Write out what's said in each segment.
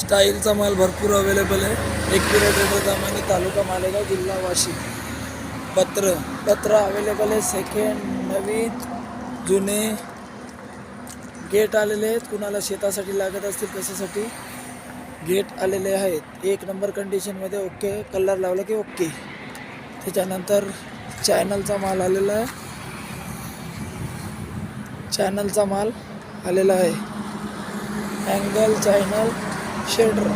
स्टाईलचा माल भरपूर अवेलेबल आहे. एक किलो दामानी तालुका मालेगाव जिल्हा वाशिम. पत्र पत्र अवेलेबल आहे. सेकंड नवीन जुने. गेट आलेले आहेत. कुणाला शेतासाठी लागत असतील कशासाठी? गेट आलेले आहेत. एक नंबर कंडिशनमध्ये ओके कलर लावला की ओके त्याच्यानंतर चॅनलचा माल आलेला आहे. चॅनलचा माल आलेला आहे. अँगल चॅनल शेडर.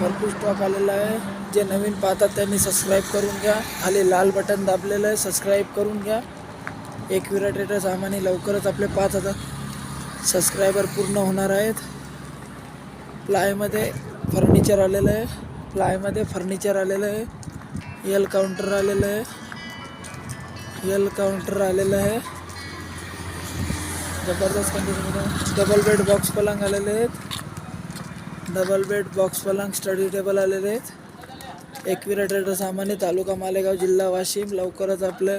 भरपूर स्टॉक आलेला आहे. जे नवीन पाहतात त्यांनी सबस्क्राईब करून घ्या. खाली लाल बटन दाबलेलं आहे. सबस्क्राईब करून घ्या. एक विराटेटर ट्रेडर लवकरच आपले पाच हजार सबस्क्रायबर पूर्ण होणार आहेत. प्लायमध्ये फर्निचर आलेलं आहे. प्लायमध्ये फर्निचर आलेलं आहे. यल काउंटर आलेलं आहे. यल काउंटर आलेलं आहे. जबरदस्त कंडिशनमध्ये डबल बेड बॉक्स पलंग आलेले आहेत. डबल बेड बॉक्स पलंग स्टडी टेबल आलेले आहेत. एकविरा ट्रेडर सामान्य तालुका मालेगाव जिल्हा वाशिम. लवकरच आपलं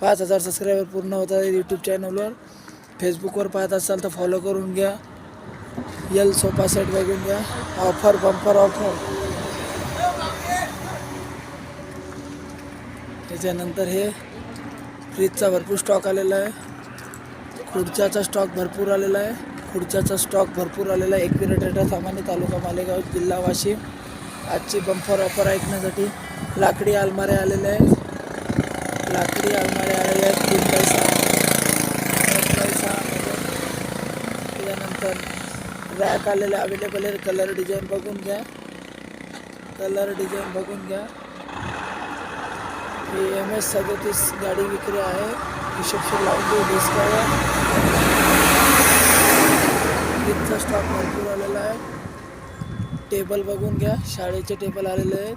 पाच हजार सबस्क्रायबर पूर्ण होत आहेत यूट्यूब चॅनलवर फेसबुकवर पाहत असाल तर फॉलो करून घ्या. यल सोफा सेट बघून घ्या. ऑफर बंपर ऑफर त्याच्यानंतर हे फ्रीजचा भरपूर स्टॉक आलेला आहे. खुर्च्याचा स्टॉक भरपूर आलेला आहे. खुर्च्याचा स्टॉक भरपूर आलेला आहे. एकविरा सामान्य तालुका मालेगाव जिल्हा वाशिम आजची बंपर ऑफर ऐकण्यासाठी लाकडी अलमाऱ्या आलेल्या आहेत. लाकडी अलमाऱ्या आलेल्या आहेत. तीन पैसा एक पैसा रॅक आलेले अवेलेबल आहे कलर डिझाईन बघून घ्या. कलर डिझाईन बघून घ्या. ही एम एस सदतीस गाडी विक्री आहे. हिशोबशी लावून देऊ. डिस्काउंट फ्रीजचा स्टॉक भरपूर आलेला आहे. टेबल बघून घ्या. शाळेचे टेबल आलेले आहेत.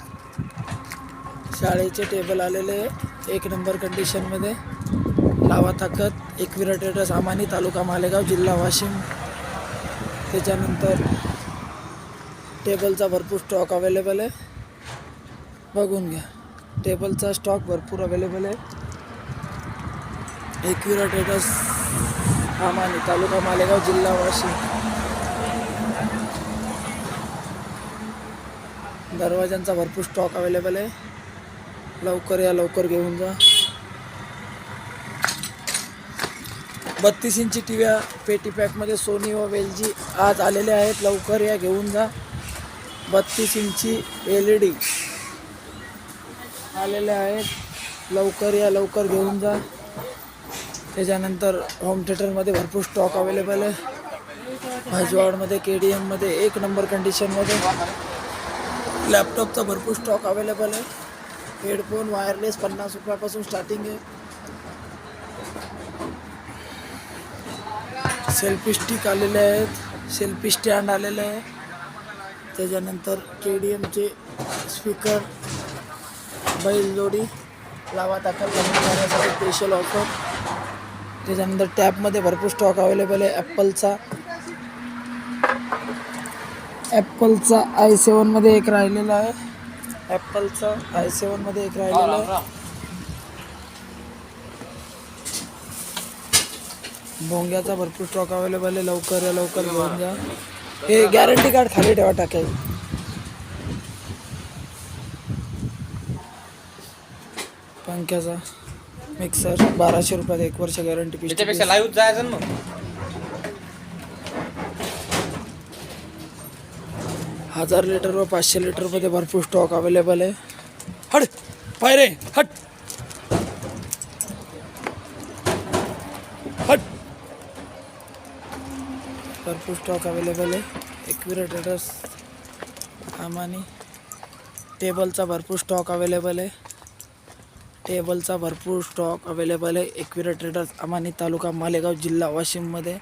शाळेचे टेबल आलेले एक नंबर कंडिशनमध्ये लावा ताकद. एकविरा ट्रेडर सामानी तालुका मालेगाव जिल्हा वाशिम. त्याच्यानंतर टेबलचा भरपूर स्टॉक अवेलेबल आहे. बघून घ्या. टेबलचा स्टॉक भरपूर अवेलेबल आहे. एकविरा ट्रेडर्स आमाने तालुका मालेगाव जिल्हा वाशिम. दरवाजांचा भरपूर स्टॉक अवेलेबल आहे. लवकर या लवकर घेऊन जा. बत्तीस इंची टी व्या पेटी पॅकमध्ये सोनी व वेलजी आज आलेले आहेत. लवकर या घेऊन जा. बत्तीस इंची एल ई डी आलेल्या आहेत. लवकर या लवकर घेऊन जा. त्याच्यानंतर होम थिएटरमध्ये भरपूर स्टॉक अवेलेबल आहे. भाजवाडमध्ये के डी एममध्ये एक नंबर कंडिशनमध्ये लॅपटॉपचा भरपूर स्टॉक अवेलेबल आहे. हेडफोन वायरलेस पन्नास रुपयापासून स्टार्टिंग आहे. सेल्फी स्टिक आलेले आहेत. सेल्फी स्टँड आलेले आहे. त्याच्यानंतर के डी एमचे स्पीकर बैलजोडी लावा दाखल करण्यासाठी स्पेशल ऑफर त्याच्यानंतर टॅबमध्ये भरपूर स्टॉक अवेलेबल आहे ॲपलचा. ॲपलचा आय सेवनमध्ये एक राहिलेला आहे. ॲपलचा आय सेवनमध्ये एक राहिलेला आहे. भोंग्याचा भरपूर स्टॉक अवेलेबल आहे. लवकर या लवकर घेऊन हे गॅरंटी कार्ड खाली ठेवा टाकायचं पंख्याचा. मिक्सर बाराशे रुपयात एक वर्ष गॅरंटी त्याच्यापेक्षा लाईव्ह जायचं ना मग. हजार लिटर व पाचशे लिटरमध्ये भरपूर स्टॉक अवेलेबल आहे. हट पायरे हट. हट. भरपूर स्टॉक अवेलेबल आहे. एकविरा ट्रेडर्स आमानी टेबलचा भरपूर स्टॉक अवेलेबल आहे. टेबलचा भरपूर स्टॉक अवेलेबल आहे. एकविरा ट्रेडर्स अमानी तालुका मालेगाव जिल्हा वाशिममध्ये.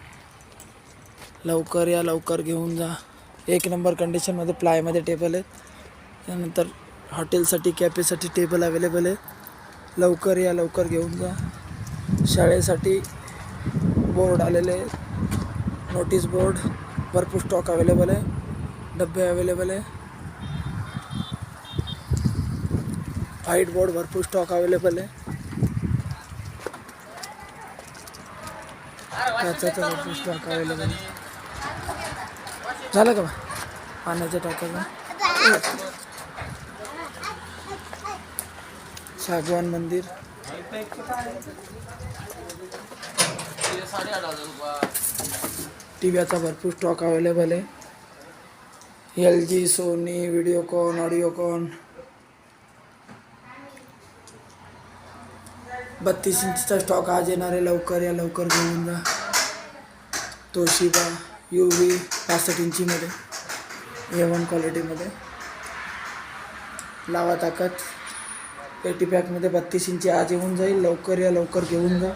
लवकर या लवकर घेऊन जा. एक नंबर कंडिशनमध्ये प्लायमध्ये टेबल आहेत त्यानंतर हॉटेलसाठी कॅफेसाठी टेबल अवेलेबल आहे. लवकर या लवकर घेऊन जा. शाळेसाठी बोर्ड आलेले नोटीस बोर्ड भरपूर स्टॉक अवेलेबल आहे. डबे अवेलेबल आहे. व्हाईट बोर्ड भरपूर स्टॉक अवेलेबल आहे. काचाचा भरपूर स्टॉक अवेलेबल आहे. झालं का बा? पाण्याच्या टाक्याचा सागवान मंदिर. टीव्हीचा भरपूर स्टॉक अवेलेबल आहे. L G Sony Videocon Audiocon बत्तीस इंचचा स्टॉक आज येणार आहे लवकर या लवकर घेऊन जा. तोशिबा यू व्ही पासष्ट इंचीमध्ये ए वन क्वालिटीमध्ये लावा ताकद. पेटी पॅकमध्ये बत्तीस इंची आज येऊन जाईल. लवकर या लवकर घेऊन जा.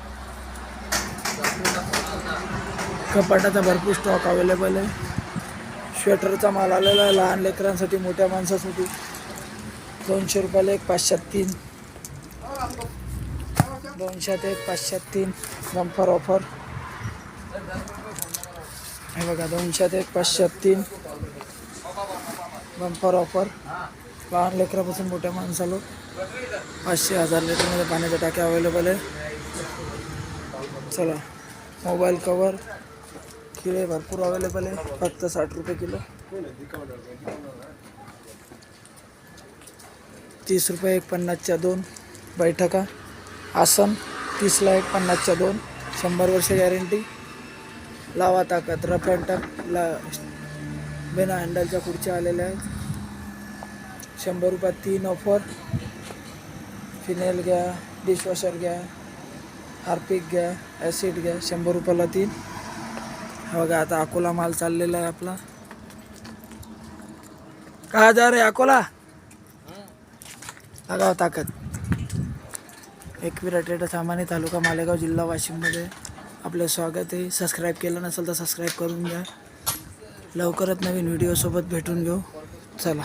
कपाटाचा भरपूर स्टॉक अवेलेबल आहे. स्वेटरचा माल आलेला आहे. लहान लेकरांसाठी मोठ्या माणसासाठी. दोनशे रुपयाला एक पाचशे तीन. दोनशेत एक पाचशेत तीन बंपर ऑफर हे बघा दोनशेत एक पाचशेत तीन बंपर ऑफर लहान लेकरापासून मोठ्या माणसालो पाचशे हजार लिटरमध्ये पाण्याच्या टाक्या अवेलेबल आहे. चला मोबाईल कवर किडे भरपूर अवेलेबल आहे. फक्त साठ रुपये किलो. तीस रुपये एक पन्नासच्या दोन बैठका. आसन तीसला एक पन्नासच्या दोन शंभर वर्ष गॅरंटी लावा ताकद रफ अँड टफ ला बिना हँडलच्या खुर्च्या आलेल्या आहेत. शंभर रुपयात तीन ऑफर फिनेल घ्या डिशवॉशर घ्या हार्पिक घ्या ॲसिड घ्या शंभर रुपयाला तीन. हा बघा आता अकोला माल चाललेला आहे आपला. का जा रे अकोला? लगाव ताकद. एकविरा ट्रेडर सामान्य तालुका मालेगाव जिल्हा वाशिममध्ये. आपलं स्वागत आहे. सबस्क्राईब केलं नसेल तर सबस्क्राईब करून घ्या. लवकरच नवीन व्हिडिओसोबत भेटून घेऊ. चला.